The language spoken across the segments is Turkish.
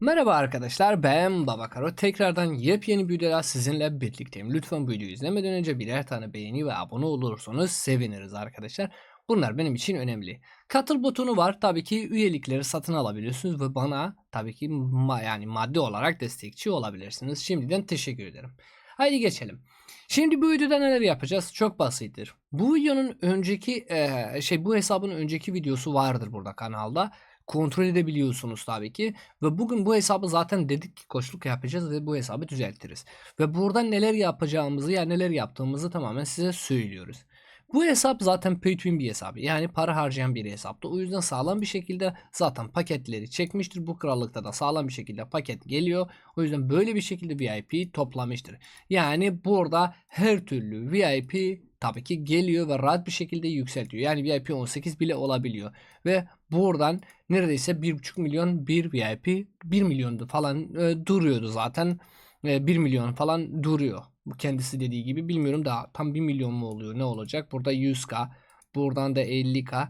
Merhaba arkadaşlar ben Babakaro. Tekrardan yepyeni bir videoda sizinle birlikteyim. Lütfen bu videoyu izlemeden önce birer tane beğeni ve abone olursanız seviniriz arkadaşlar. Bunlar benim için önemli. Katıl butonu var. Tabii ki üyelikleri satın alabiliyorsunuz ve bana tabii ki ma yani maddi olarak destekçi olabilirsiniz. Şimdiden teşekkür ederim. Haydi geçelim. Şimdi bu videoda neler yapacağız? Çok basittir. Bu videonun önceki eee, şey bu hesabın önceki videosu vardır burada kanalda kontrol edebiliyorsunuz tabii ki. Ve bugün bu hesabı zaten dedik ki koçluk yapacağız ve bu hesabı düzeltiriz. Ve burada neler yapacağımızı ya neler yaptığımızı tamamen size söylüyoruz. Bu hesap zaten pay to win bir hesabı. Yani para harcayan bir hesaptı. O yüzden sağlam bir şekilde zaten paketleri çekmiştir. Bu krallıkta da sağlam bir şekilde paket geliyor. O yüzden böyle bir şekilde VIP toplamıştır. Yani burada her türlü VIP tabii ki geliyor ve rahat bir şekilde yükseltiyor. Yani VIP 18 bile olabiliyor. Ve buradan neredeyse 1,5 milyon bir VIP 1 milyondu falan e, duruyordu zaten. E, 1 milyon falan duruyor. Bu kendisi dediği gibi bilmiyorum da tam 1 milyon mu oluyor ne olacak? Burada 100k buradan da 50k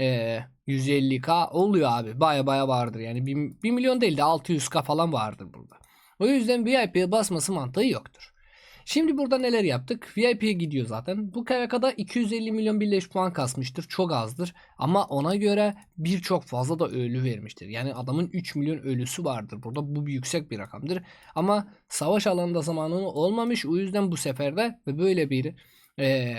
e, 150k oluyor abi. Baya baya vardır yani 1, 1 milyon değil de 600k falan vardır burada. O yüzden VIP'ye basması mantığı yoktur. Şimdi burada neler yaptık? VIP'ye gidiyor zaten. Bu KVK'da 250 milyon birleş puan kasmıştır. Çok azdır. Ama ona göre birçok fazla da ölü vermiştir. Yani adamın 3 milyon ölüsü vardır. Burada bu yüksek bir rakamdır. Ama savaş alanında zamanı olmamış. O yüzden bu seferde ve böyle bir e,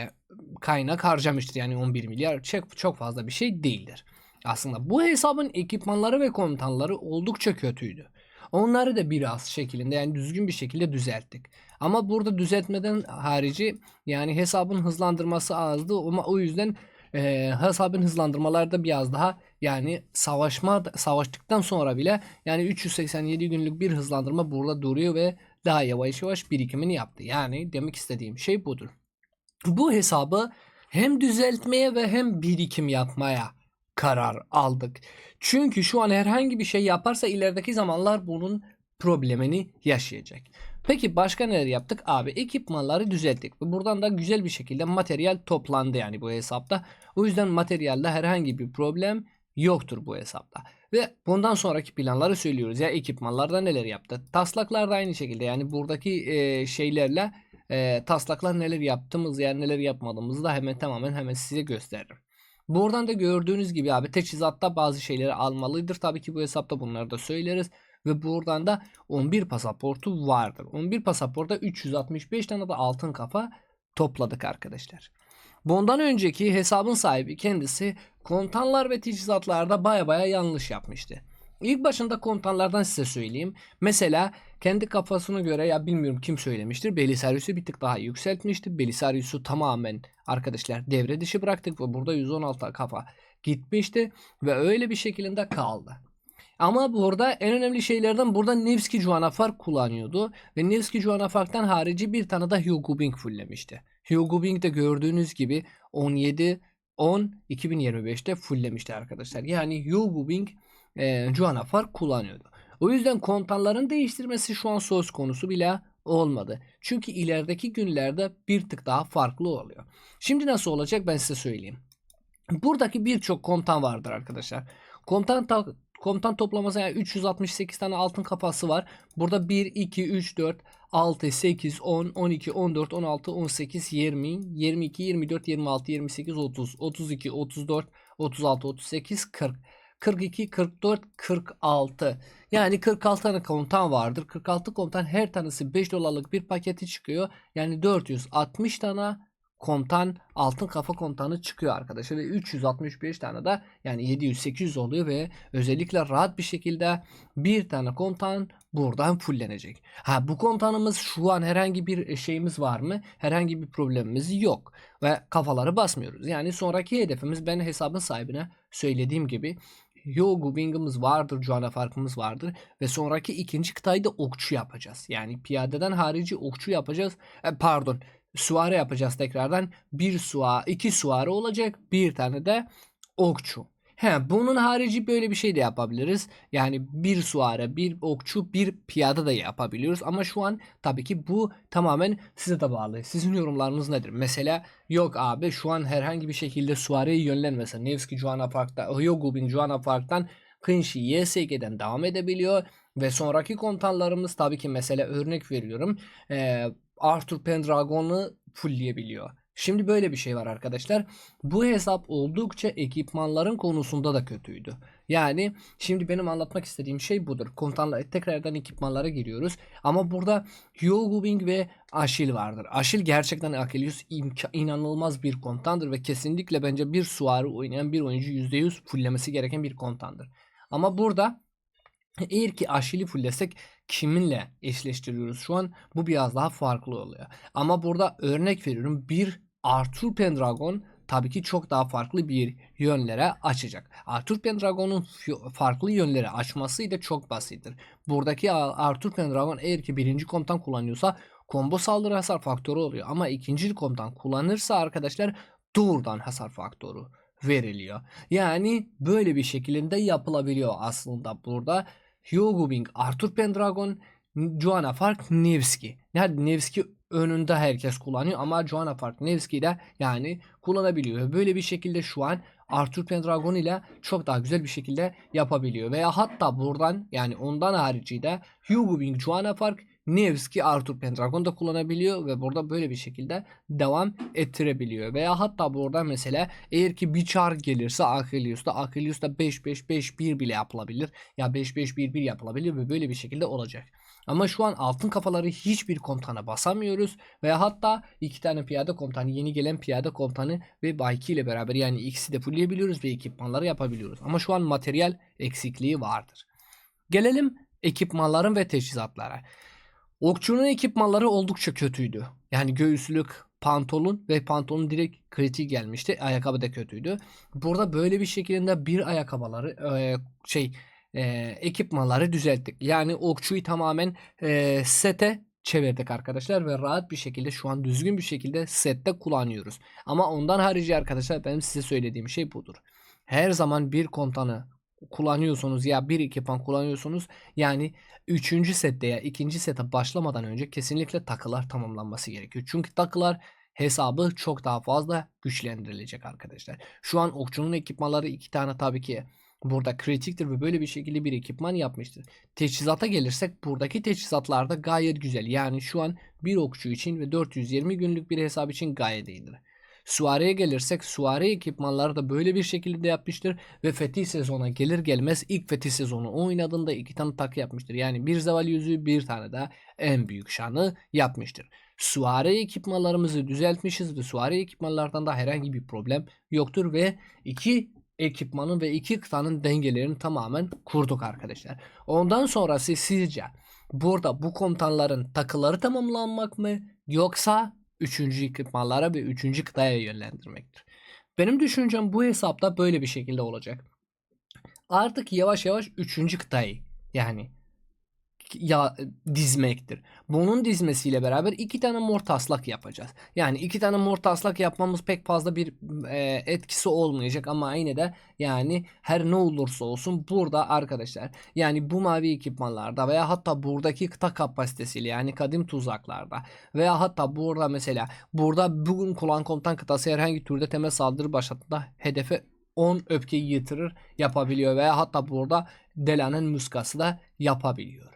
kaynak harcamıştır. Yani 11 milyar çok, çok fazla bir şey değildir. Aslında bu hesabın ekipmanları ve komutanları oldukça kötüydü. Onları da biraz şeklinde yani düzgün bir şekilde düzelttik. Ama burada düzeltmeden harici yani hesabın hızlandırması azdı ama o yüzden e, hesabın hızlandırmaları da biraz daha yani savaşma savaştıktan sonra bile yani 387 günlük bir hızlandırma burada duruyor ve daha yavaş yavaş birikimini yaptı. Yani demek istediğim şey budur. Bu hesabı hem düzeltmeye ve hem birikim yapmaya karar aldık. Çünkü şu an herhangi bir şey yaparsa ilerideki zamanlar bunun problemini yaşayacak. Peki başka neler yaptık? Abi ekipmanları düzelttik. Buradan da güzel bir şekilde materyal toplandı yani bu hesapta. O yüzden materyalde herhangi bir problem yoktur bu hesapta. Ve bundan sonraki planları söylüyoruz. Ya ekipmanlarda neler yaptı? Taslaklar da aynı şekilde yani buradaki e, şeylerle e, taslaklar neler yaptığımız yani neler yapmadığımızı da hemen tamamen hemen size gösteririm. Buradan da gördüğünüz gibi abi teçhizatta bazı şeyleri almalıdır. Tabii ki bu hesapta bunları da söyleriz. Ve buradan da 11 pasaportu vardır. 11 pasaporta 365 tane de altın kafa topladık arkadaşlar. Bundan önceki hesabın sahibi kendisi kontanlar ve teçhizatlarda baya baya yanlış yapmıştı. İlk başında komutanlardan size söyleyeyim. Mesela kendi kafasına göre ya bilmiyorum kim söylemiştir. Belisarius'u bir tık daha yükseltmişti. Belisarius'u tamamen arkadaşlar devre dışı bıraktık ve burada 116 kafa gitmişti ve öyle bir şekilde kaldı. Ama burada en önemli şeylerden burada Nevski Juanafar kullanıyordu. Ve Nevski Juanafar'dan harici bir tane de Hugo Bing fulllemişti. Hugo Bing de gördüğünüz gibi 17 10 2025'te fulllemişti arkadaşlar. Yani Hugo Bing e, Juanafar kullanıyordu. O yüzden komutanların değiştirmesi şu an söz konusu bile olmadı. Çünkü ilerideki günlerde bir tık daha farklı oluyor. Şimdi nasıl olacak ben size söyleyeyim. Buradaki birçok komutan vardır arkadaşlar. Komutan komutan toplaması yani 368 tane altın kafası var. Burada 1, 2, 3, 4, 6, 8, 10, 12, 14, 16, 18, 20, 22, 24, 26, 28, 30, 32, 34, 36, 38, 40. 42, 44, 46. Yani 46 tane komutan vardır. 46 komutan her tanesi 5 dolarlık bir paketi çıkıyor. Yani 460 tane komutan altın kafa komutanı çıkıyor arkadaşlar ve 365 tane de yani 700-800 oluyor ve özellikle rahat bir şekilde bir tane komutan buradan fullenecek. Ha bu komutanımız şu an herhangi bir şeyimiz var mı? Herhangi bir problemimiz yok ve kafaları basmıyoruz. Yani sonraki hedefimiz ben hesabın sahibine söylediğim gibi Yogu Wing'imiz vardır, Joanna farkımız vardır ve sonraki ikinci kıtayı da okçu yapacağız. Yani piyadeden harici okçu yapacağız. E, pardon, suare yapacağız tekrardan. Bir suare, iki suare olacak, bir tane de okçu. He, bunun harici böyle bir şey de yapabiliriz. Yani bir suare, bir okçu, bir piyada da yapabiliyoruz. Ama şu an tabii ki bu tamamen size de bağlı. Sizin yorumlarınız nedir? Mesela yok abi şu an herhangi bir şekilde suareyi yönlenmese. Nevski Juana Park'ta, Hyogubin Juana Park'tan Kınşi YSG'den devam edebiliyor. Ve sonraki komutanlarımız tabii ki mesela örnek veriyorum. eee, Arthur Pendragon'u fullleyebiliyor. Şimdi böyle bir şey var arkadaşlar. Bu hesap oldukça ekipmanların konusunda da kötüydü. Yani şimdi benim anlatmak istediğim şey budur. Komutanlar tekrardan ekipmanlara giriyoruz. Ama burada Hyogo Bing ve Aşil vardır. Aşil gerçekten imka- inanılmaz bir komutandır ve kesinlikle bence bir suarı oynayan bir oyuncu %100 fullemesi gereken bir komutandır. Ama burada eğer ki Aşil'i fullesek kiminle eşleştiriyoruz şu an? Bu biraz daha farklı oluyor. Ama burada örnek veriyorum bir Arthur Pendragon tabii ki çok daha farklı bir yönlere açacak. Arthur Pendragon'un farklı yönlere açması da çok basittir. Buradaki Arthur Pendragon eğer ki birinci komutan kullanıyorsa combo saldırı hasar faktörü oluyor. Ama ikinci komutan kullanırsa arkadaşlar doğrudan hasar faktörü veriliyor. Yani böyle bir şekilde yapılabiliyor aslında burada. Hyogo Bing, Arthur Pendragon, Joanna Fark, Nevski. Yani Nevski önünde herkes kullanıyor ama Joanna Fark, Nevski de yani kullanabiliyor. Böyle bir şekilde şu an Arthur Pendragon ile çok daha güzel bir şekilde yapabiliyor. Veya hatta buradan yani ondan harici de Hugo Bing, Joanna Fark, Nevski, Arthur Pendragon da kullanabiliyor ve burada böyle bir şekilde devam ettirebiliyor. Veya hatta burada mesela eğer ki bir çar gelirse Achilleus'ta Achilleus'ta 5-5-5-1 bile yapılabilir. Ya 5-5-1-1 yapılabilir ve böyle bir şekilde olacak. Ama şu an altın kafaları hiçbir komutana basamıyoruz. Veya hatta iki tane piyade komutanı, yeni gelen piyade komutanı ve Bayki ile beraber yani ikisi de fullleyebiliyoruz ve ekipmanları yapabiliyoruz. Ama şu an materyal eksikliği vardır. Gelelim ekipmanların ve teçhizatlara. Okçunun ekipmanları oldukça kötüydü. Yani göğüslük, pantolon ve pantolon direkt kritik gelmişti. Ayakkabı da kötüydü. Burada böyle bir şekilde bir ayakkabıları şey e, ekipmanları düzelttik. Yani okçuyu tamamen e, sete çevirdik arkadaşlar ve rahat bir şekilde şu an düzgün bir şekilde sette kullanıyoruz. Ama ondan harici arkadaşlar benim size söylediğim şey budur. Her zaman bir komutanı kullanıyorsunuz ya bir ekipman kullanıyorsunuz yani 3. sette ya 2. sete başlamadan önce kesinlikle takılar tamamlanması gerekiyor. Çünkü takılar hesabı çok daha fazla güçlendirilecek arkadaşlar. Şu an okçunun ekipmanları iki tane tabii ki burada kritiktir ve böyle bir şekilde bir ekipman yapmıştır. Teçhizata gelirsek buradaki teçhizatlar da gayet güzel. Yani şu an bir okçu için ve 420 günlük bir hesap için gayet iyidir. Suareye gelirsek Suare ekipmanları da böyle bir şekilde yapmıştır ve Fetih sezona gelir gelmez ilk Fetih sezonu oynadığında iki tane takı yapmıştır. Yani bir zeval yüzüğü bir tane de en büyük şanı yapmıştır. Suare ekipmanlarımızı düzeltmişiz ve Suare ekipmanlardan da herhangi bir problem yoktur ve iki ekipmanın ve iki kıtanın dengelerini tamamen kurduk arkadaşlar. Ondan sonrası sizce burada bu komutanların takıları tamamlanmak mı yoksa üçüncü ekipmanlara ve üçüncü kıtaya yönlendirmektir. Benim düşüncem bu hesapta böyle bir şekilde olacak. Artık yavaş yavaş üçüncü kıtayı yani ya dizmektir. Bunun dizmesiyle beraber iki tane mor taslak yapacağız. Yani iki tane mor taslak yapmamız pek fazla bir e, etkisi olmayacak ama yine de yani her ne olursa olsun burada arkadaşlar yani bu mavi ekipmanlarda veya hatta buradaki kıta kapasitesiyle yani kadim tuzaklarda veya hatta burada mesela burada bugün kullan komutan kıtası herhangi türde temel saldırı başlattığında hedefe 10 öfkeyi yitirir yapabiliyor veya hatta burada Dela'nın muskası da yapabiliyoruz.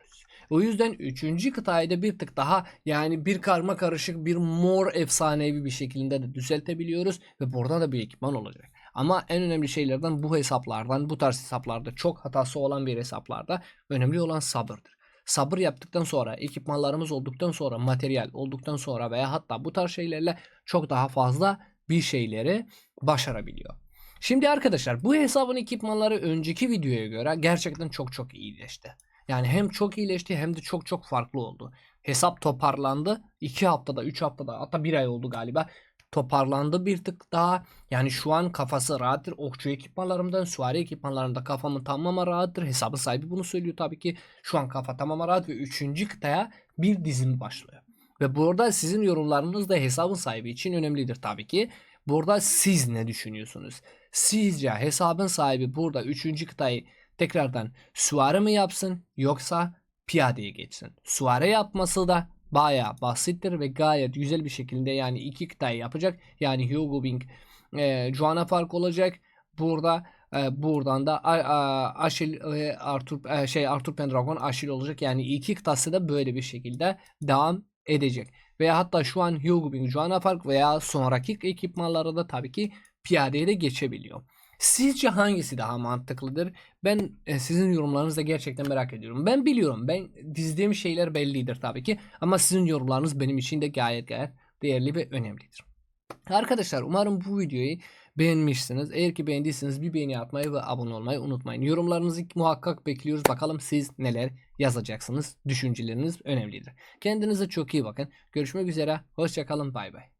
O yüzden 3. kıtayı bir tık daha yani bir karma karışık bir mor efsanevi bir şekilde de düzeltebiliyoruz ve burada da bir ekipman olacak. Ama en önemli şeylerden bu hesaplardan bu tarz hesaplarda çok hatası olan bir hesaplarda önemli olan sabırdır. Sabır yaptıktan sonra ekipmanlarımız olduktan sonra materyal olduktan sonra veya hatta bu tarz şeylerle çok daha fazla bir şeyleri başarabiliyor. Şimdi arkadaşlar bu hesabın ekipmanları önceki videoya göre gerçekten çok çok iyileşti. Yani hem çok iyileşti hem de çok çok farklı oldu. Hesap toparlandı. 2 haftada 3 haftada hatta 1 ay oldu galiba. Toparlandı bir tık daha. Yani şu an kafası rahattır. Okçu ekipmanlarımdan, süvari ekipmanlarımda kafamın tamamen rahattır. Hesabın sahibi bunu söylüyor tabii ki. Şu an kafa tamamen rahat ve 3. kıtaya bir dizim başlıyor. Ve burada sizin yorumlarınız da hesabın sahibi için önemlidir tabii ki. Burada siz ne düşünüyorsunuz? Sizce hesabın sahibi burada 3. kıtayı tekrardan süvari mi yapsın yoksa piyadeye geçsin? Süvari yapması da bayağı basittir ve gayet güzel bir şekilde yani iki kıtayı yapacak. Yani Hugo Bing, e, Joanna Fark olacak. Burada E, buradan da A- A- Aşil ve Arthur e, şey Arthur Pendragon Aşil olacak. Yani iki kıtası da böyle bir şekilde devam edecek. Veya hatta şu an Hugo Bing, Joanna Park veya sonraki ekipmanlara da tabii ki piyadeye de geçebiliyor. Sizce hangisi daha mantıklıdır? Ben e, sizin yorumlarınızı gerçekten merak ediyorum. Ben biliyorum. Ben dizdiğim şeyler bellidir tabii ki. Ama sizin yorumlarınız benim için de gayet gayet değerli ve önemlidir. Arkadaşlar umarım bu videoyu beğenmişsiniz. Eğer ki beğendiyseniz bir beğeni atmayı ve abone olmayı unutmayın. Yorumlarınızı muhakkak bekliyoruz. Bakalım siz neler yazacaksınız. Düşünceleriniz önemlidir. Kendinize çok iyi bakın. Görüşmek üzere. Hoşçakalın. Bay bay.